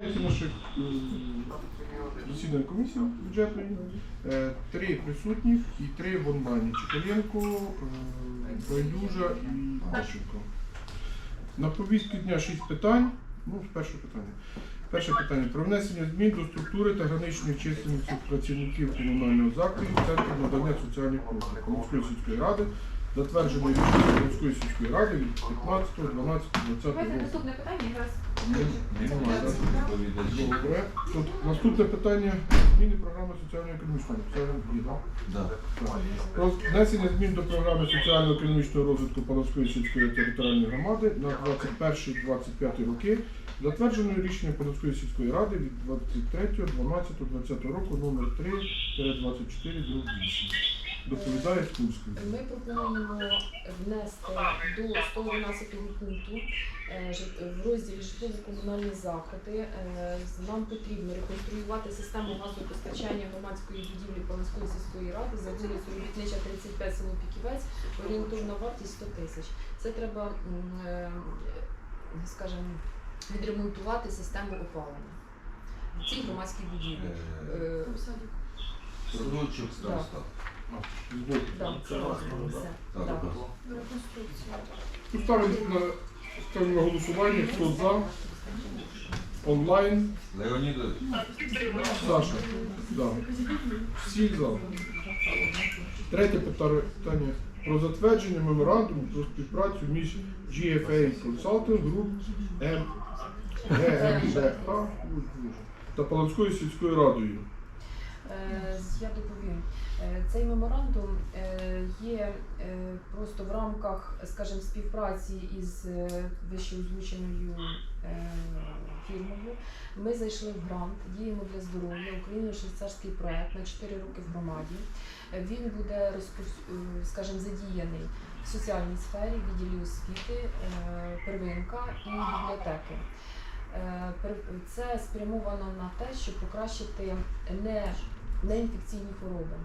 Наше е, комісії бюджетної. Е, Три присутніх і три в онлайні. Чекаленко, е, Байдужа і Гащенко. На повістці дня шість питань. Ну, перше питання. Перше питання про внесення змін до структури та граничної чисельності працівників комунального закладу Центру надання соціальних послуг Комунської сільської ради, затвердженої рішенням Комунської сільської ради від 15, 12, 20 Давайте року. наступне питання. Немає. Добре. Тут наступне питання зміни програми соціально-економічного. Є, так? Про внесення змін до програми соціально-економічного розвитку Пановської сільської територіальної громади на 21-25 роки, затвердженої рішенням Пановської сільської ради від 23.12.20 року номер 3-24 8. Доповідає Скульський. Ми пропонуємо внести до 111 пункту е, в розділі житлово-комунальні заходи. Е, Нам потрібно реконструювати систему газопостачання громадської будівлі Паланської сільської ради за вулицею Робітнича 35 село Піківець. Орієнтовна вартість 100 тисяч. Це треба, е, скажімо, відремонтувати систему опалення в цій громадській будівлі. Садочок староста. Да, це все. Так, Да. ставимо на, голосування, хто за, онлайн. Леонідович, Саша. Да. Всі за. Третє питання про затвердження меморандуму про співпрацю між GFA Consulting Group М- ГМБХ та Паланською сільською радою. Е, Я доповім. Е, Цей меморандум е, є просто в рамках, скажімо, співпраці із вищеозвученою фірмою. Ми зайшли в грант Діємо для здоров'я, Україно-швейцарський проект на 4 роки в громаді. Він буде скажімо, задіяний в соціальній сфері, відділі освіти, первинка і бібліотеки. Це спрямовано на те, щоб покращити не, неінфекційні хвороби.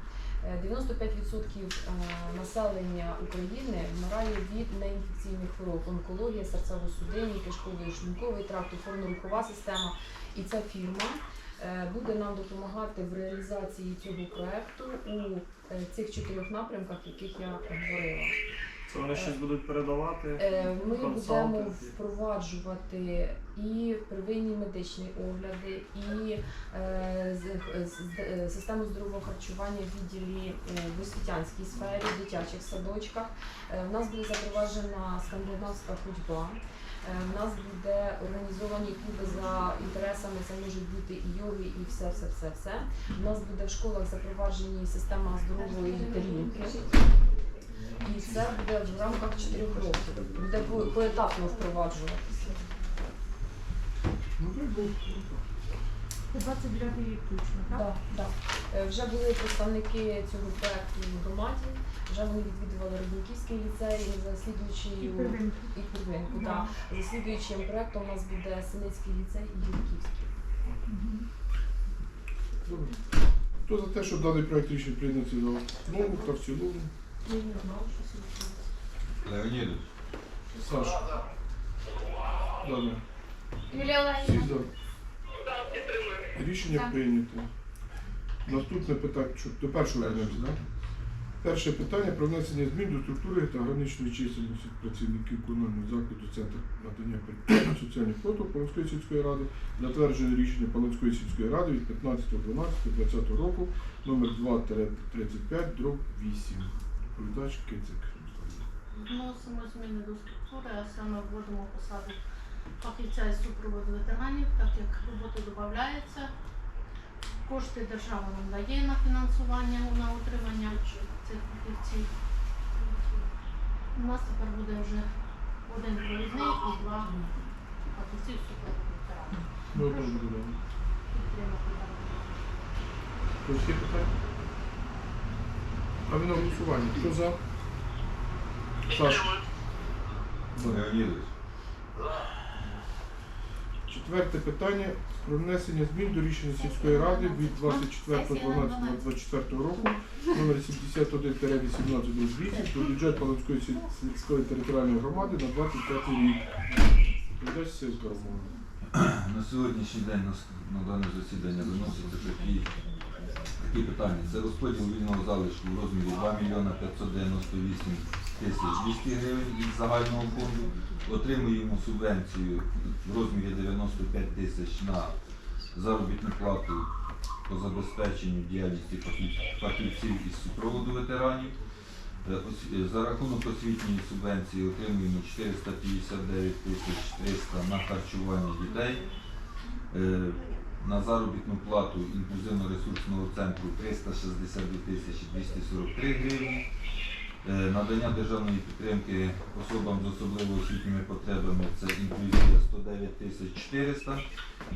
Е, 95% е, населення України вмирає від неінфекційних хвороб: онкологія, серцево-судинні, кишковий шлунковий тракт, опорно-рухова система. І ця фірма е, буде нам допомагати в реалізації цього проекту у е, цих чотирьох напрямках, яких я говорила. Це вони щось будуть передавати. Е, Ми будемо впроваджувати і первинні медичні огляди, і е, систему здорового харчування в відділі е, в освітянській сфері, в дитячих садочках. У нас буде запроваджена скандинавська ходьба. У нас буде організовані клуби за інтересами. Це можуть бути і йоги, і все, все, все, все. У нас буде в школах запроваджені система здорової тарілки. І це буде в рамках 4 років. Буде поетапно впроваджуватися. Ну, так було. 29 рік включно, так? Да, да. Е, Вже були представники цього проекту в громаді, вже вони відвідували Рудниківський ліцей, і за слідуючою І первинки. і первинку. Да. За слідуючим проектом у нас буде Синицький ліцей і Юрківський. Добре. Хто за те, щоб даний проект рішення прийняти за основу та в цілому? Леонідович, Саша. Далі. Юлія Всі Олегівна. за. Рішення Так. прийнято. Наступне питання, що до першого вернемося, так? Перше питання про внесення змін до структури та граничної чисельності працівників комунального закладу Центру надання пер- соціальних послуг Паланської сільської ради, затверджене рішення Паланської сільської ради від 15.12.2020 року номер 2-35 дроб 8. Доповідач Кицик. Вносимо зміни до структури, а саме вводимо посаду фахівця із супроводу ветеранів, так як роботи додається. Кошти держава нам дає на фінансування на утримання цих фахівців. У нас тепер буде вже один провідний і два фахівці супроводу ветеранів. Ну, одного. Підтримати. Ось питання? А ви на голосування. Хто за? За. Леонідович, Четверте питання про внесення змін до рішення сільської ради від 24.12.24 року номер 71-18 про бюджет Паланської сіль- сільської територіальної громади на 25 рік. Романа. На сьогоднішній день на, дане засідання виносяться такі, такі питання. Це розподіл вільного залишку в розмірі 2 мільйона 598 тисяч 200 гривень із загального фонду. Отримуємо субвенцію в розмірі 95 тисяч на заробітну плату по забезпеченню діяльності фахів- фахівців із супроводу ветеранів. Е, е, За рахунок освітньої субвенції отримуємо 459 тисяч 300 на харчування дітей. На заробітну плату інклюзивно-ресурсного центру 362 тисячі 243 гривні. Е, Надання державної підтримки особам з особливо освітніми потребами це інклюзія 109 тисяч 400.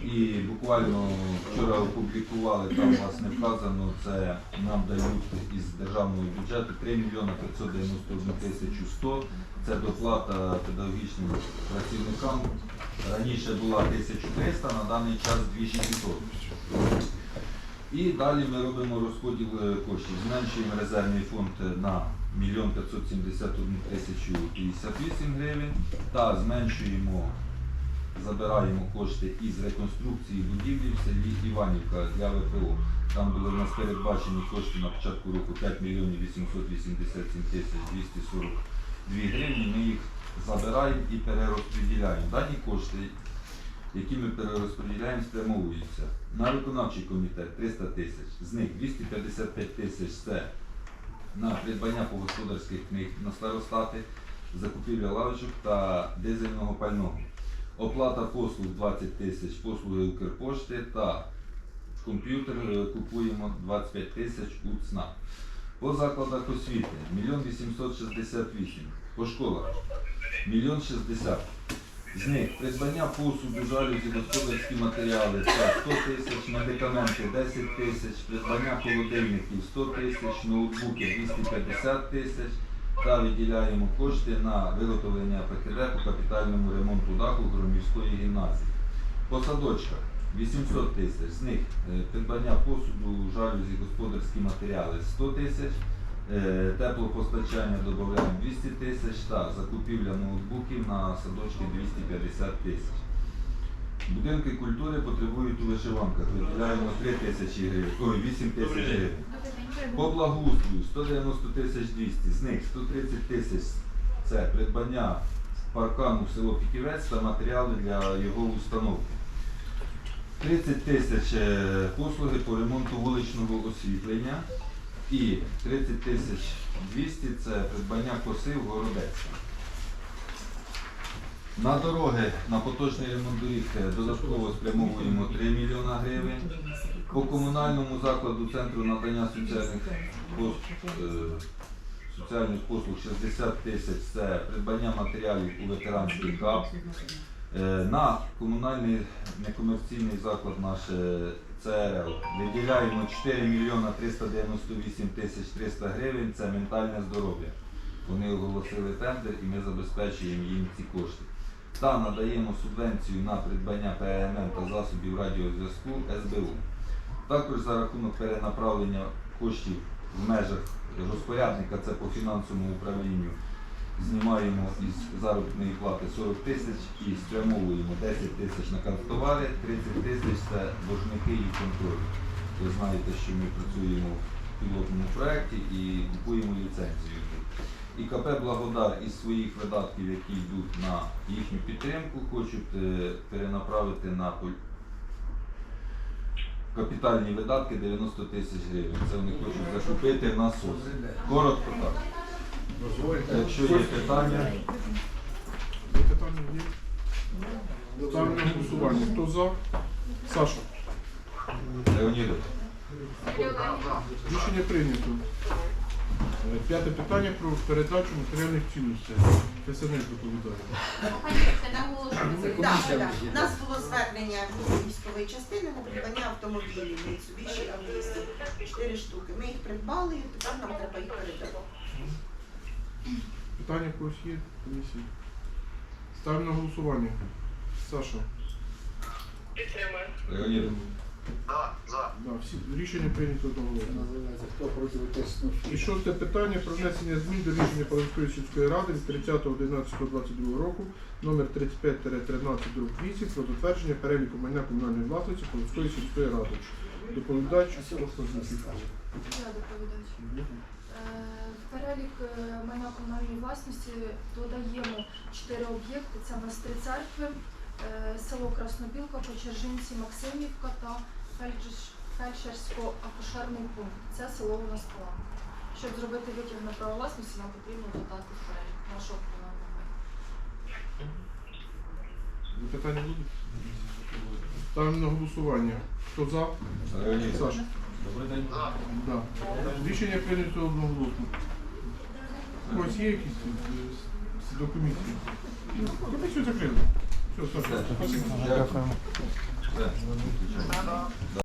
І буквально вчора опублікували, там власне вказано, це нам дають із державного бюджету 3 мільйони 591 тисячу 100. Це доплата педагогічним працівникам. Раніше була 1300, на даний час 2600. І далі ми робимо розподіл е, коштів. Зменшуємо резервний фонд на 1 571 тисячу 58 гривень та зменшуємо забираємо кошти із реконструкції будівлі в селі Іванівка для ВПО. Там були в нас передбачені кошти на початку року 5 мільйонів 887 тисяч 242 гривні. Ми їх забираємо і перерозподіляємо. Дані кошти, які ми перерозподіляємо, спрямовуються на виконавчий комітет 300 тисяч. З них 255 тисяч це на придбання по господарських книг на старостати, закупівля лавочок та дизельного пального. Оплата послуг 20 тисяч, послуги Укрпошти та комп'ютер е, купуємо 25 тисяч у ЦНАП. По закладах освіти 1 868, по школах 1 60. З них придбання посуду, жалюзі, господарські матеріали це 100 тисяч, медикаменти 10 тисяч, придбання холодильників 100 тисяч, ноутбуки 250 тисяч та виділяємо кошти на виготовлення ПКД по капітальному ремонту даху Громівської гімназії. По садочках 800 тисяч, з них е, придбання посуду, жалюзі, господарські матеріали 100 тисяч, е, теплопостачання додаємо 200 тисяч та закупівля ноутбуків на садочки 250 тисяч. Будинки культури потребують у вишиванках, виділяємо 3 тисячі гривень, ой, 8 тисяч гривень. По благоустрою 190 тисяч 200, з них 130 тисяч це придбання паркану село Піківець та матеріали для його установки. 30 тисяч е, послуги по ремонту вуличного освітлення і 30 тисяч 200 це придбання коси в Городецька. На дороги на поточний ремонт доріг е, додатково спрямовуємо 3 мільйона гривень. По комунальному закладу центру надання соціальних пос- е, соціальних послуг 60 тисяч це придбання матеріалів у ветеранський хаб. Е, На комунальний некомерційний заклад наш е, ЦРЛ виділяємо 4 мільйона 398 тисяч 300 гривень. Це ментальне здоров'я. Вони оголосили тендер і ми забезпечуємо їм ці кошти. Та надаємо субвенцію на придбання ПМН та засобів радіозв'язку СБУ. Також за рахунок перенаправлення коштів в межах розпорядника, це по фінансовому управлінню, знімаємо із заробітної плати 40 тисяч і спрямовуємо 10 тисяч на канцтовари, 30 тисяч це боржники і контроль. Ви знаєте, що ми працюємо в пілотному проєкті і купуємо ліцензію. І КП Благодар із своїх видатків, які йдуть на їхню підтримку, хочуть е, перенаправити на капітальні видатки 90 тисяч гривень. Це вони хочуть закупити насос. Коротко так. Якщо є питання, Питання є? Ставлю на голосування. Хто за? Саша. Леонідов. Рішення прийнято. Е, П'яте питання про передачу матеріальних цінностей. КСНС доповідає. Це наголошується. Так, так. У нас було звернення військової частини на придбання автомобілів Mitsubishi Авісі. Чотири штуки. Ми їх придбали і тепер нам треба їх передати. Питання когось є комісії? Ставимо на голосування. Саша. Леонідов. Да, Да, всі, рішення прийнято одноголосно. Називається хто проти тисну. І шосте питання про внесення змін до рішення Полонської сільської ради від 30.11.22 року номер 35-13 8 про затвердження переліку майна комунальної власності Полонської сільської ради. Доповідач? Я доповідач. Е, В перелік е, майна комунальної власності додаємо чотири об'єкти. Це у нас три церкви, е, село Краснобілка, Почержинці, Максимівка та Фельдж- фельдшерсько-акушерний пункт. Це село у нас Паланка. Щоб зробити витяг на право власності, нам потрібно додати перелік нашого комунального майна. Запитання будуть? Ставимо на голосування. Хто за? Леонід, Саша. Да. Рішення прийнято одноголосно. У когось є якісь е, до комісії? Ну, Комісію закрили. Все, Саша. Все. Дякую. Все.